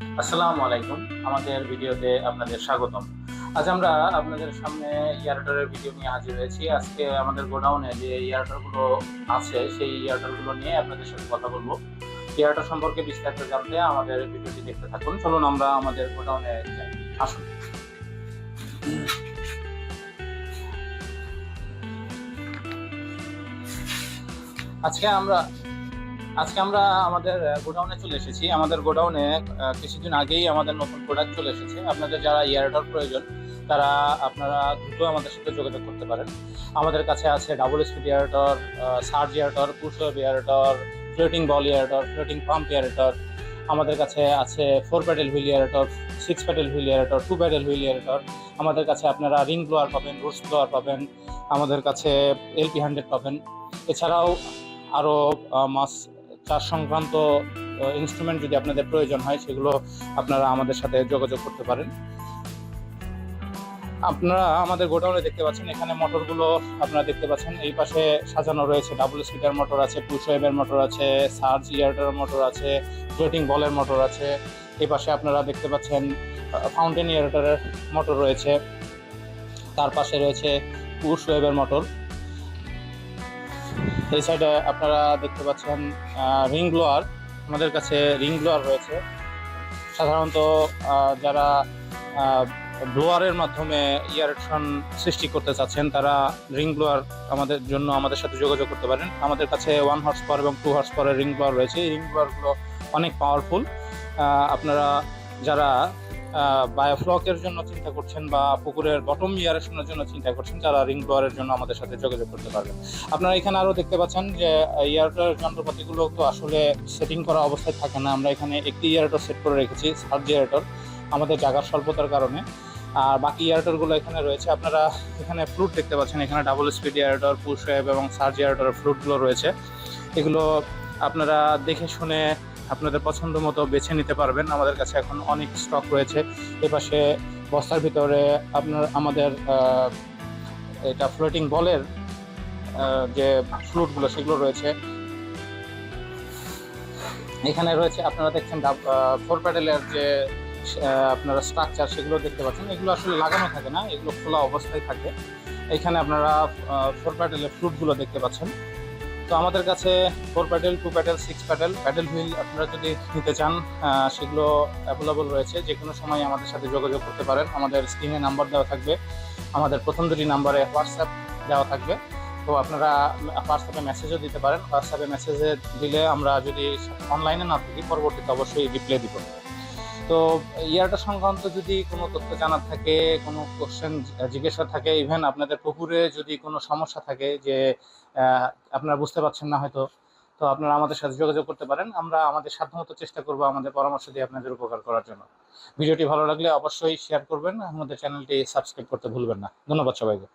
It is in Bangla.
আসসালামু আলাইকুম। আমাদের ভিডিওতে আপনাদের স্বাগতম। আজ আমরা আপনাদের সামনে ইয়ারটারের ভিডিও নিয়ে হাজির হয়েছি। আজকে আমাদের গোডাউনে যে ইয়ারটারগুলো আছে, সেই ইয়ারটারগুলো নিয়ে আপনাদের সাথে কথা বলব। ইয়ারটার সম্পর্কে বিস্তারিত জানতে আমাদের ভিডিওটি দেখতে থাকুন। চলুন আমরা আমাদের গোডাউনে যাই। আসুন। আজকে আমরা আজকে আমরা আমাদের গোডাউনে চলে এসেছি। আমাদের গোডাউনে কিছুদিন আগেই আমাদের নতুন প্রোডাক্ট চলে এসেছে। আপনাদের যারা ইয়ারটার প্রয়োজন, তারা আপনারা দ্রুত আমাদের সাথে যোগাযোগ করতে পারেন। আমাদের কাছে আছে double speed aerator surge aerator push aerator floating ball aerator floating pump aerator আমাদের কাছে আছে four paddle wheel aerator six paddle wheel aerator two paddle wheel aerator আমাদের কাছে আপনারা রিং ব্লোয়ার পাবেন রুটস ব্লোয়ার পাবেন। আমাদের কাছে এলপি হান্ড্রেড পাবেন। এছাড়াও আরও মাছ চাষ সংক্রান্ত ইনস্ট্রুমেন্ট যদি আপনাদের প্রয়োজন হয়, সেগুলো আপনারা আমাদের সাথে যোগাযোগ করতে পারেন। আপনারা আমাদের গোডাউনে দেখতে পাচ্ছেন, এখানে মোটরগুলো আপনারা দেখতে পাচ্ছেন। এই পাশে সাজানো রয়েছে ডাবল স্পিডার মোটর আছে পুশ ওয়েভের মোটর আছে সার্জ ইয়ার্ডার মোটর আছে ফ্লোটিং বলের মোটর আছে। এই পাশে আপনারা দেখতে পাচ্ছেন ফাউন্টেন ইয়ার্ডারের মোটর রয়েছে। তার পাশে রয়েছে পুশ ওয়েভের মোটর এই সাইডে আপনারা দেখতে পাচ্ছেন রিং ব্লোয়ার আমাদের কাছে রিং ব্লোয়ার রয়েছে। সাধারণত যারা ব্লোয়ারের মাধ্যমে ইয়ারেকশন সৃষ্টি করতে চাচ্ছেন, তারা রিং ব্লোয়ার আমাদের জন্য আমাদের সাথে যোগাযোগ করতে পারেন। আমাদের কাছে ওয়ান হর্স পাওয়ার এবং টু হর্স পাওয়ারের রিং ব্লোয়ার রয়েছে। এই রিং ব্লোয়ারগুলো অনেক পাওয়ারফুল আপনারা যারা বায়োফ্লকের জন্য চিন্তা করছেন বা পুকুরের বটম ইয়ারেশনের জন্য চিন্তা করছেন, তারা রিং ব্লোয়ারের জন্য আমাদের সাথে যোগাযোগ করতে পারবেন। আপনারা এখানে আরও দেখতে পাচ্ছেন যে ইয়ারটার যন্ত্রপাতিগুলো তো আসলে সেটিং করা অবস্থায় থাকে না। আমরা এখানে একটি ইয়ারটার সেট করে রেখেছি সার্জ ইয়ারটার আমাদের জায়গার স্বল্পতার কারণে। আর বাকি ইয়ারটারগুলো এখানে রয়েছে। আপনারা এখানে ফ্লুট দেখতে পাচ্ছেন, এখানে ডাবল স্পিড ইয়ারটার পুশ এবং সার্জ ইয়ারটার ফ্লুটগুলো রয়েছে। এগুলো আপনারা দেখে শুনে আপনাদের পছন্দ মতো বেছে নিতে পারবেন। আমাদের কাছে এখন অনেক স্টক রয়েছে। এপাশে বস্তার ভিতরে আপনার আমাদের এটা ফ্লোটিং বলের যে ফ্লুটগুলো সেগুলো রয়েছে। এখানে রয়েছে, আপনারা দেখছেন ফোর প্যাডেলের যে আপনারা স্ট্রাকচার সেগুলো দেখতে পাচ্ছেন। এগুলো আসলে লাগানো থাকে না, এগুলো খোলা অবস্থায় থাকে। এখানে আপনারা ফোর প্যাডেলের ফ্লুটগুলো দেখতে পাচ্ছেন। তো আমাদের কাছে four paddle two paddle six paddle paddle wheel আপনারা যদি নিতে চান সেগুলো অ্যাভেলেবল রয়েছে। যে কোনো সময় আমাদের সাথে যোগাযোগ করতে পারেন। আমাদের স্ক্রিনে নাম্বার দেওয়া থাকবে। আমাদের প্রথম দুটি নাম্বারে হোয়াটসঅ্যাপ দেওয়া থাকবে। তো আপনারা হোয়াটসঅ্যাপে মেসেজও দিতে পারেন। হোয়াটসঅ্যাপে মেসেজে দিলে আমরা যদি অনলাইনে না থাকি, পরবর্তীতে অবশ্যই রিপ্লাই দিব। তো ইয়ারটা সংক্রান্ত যদি কোনো তথ্য জানার থাকে, কোনো কোশ্চেন জিজ্ঞাসা থাকে ইভেন আপনাদের পুকুরে যদি কোনো সমস্যা থাকে যে আপনারা বুঝতে পারছেন না হয়তো, তো আপনারা আমাদের সাথে যোগাযোগ করতে পারেন। আমরা আমাদের সাধ্যমতো চেষ্টা করব আমাদের পরামর্শ দিয়ে আপনাদের উপকার করার জন্য। ভিডিওটি ভালো লাগলে অবশ্যই শেয়ার করবেন। আমাদের চ্যানেলটি সাবস্ক্রাইব করতে ভুলবেন না। ধন্যবাদ সবাইকে।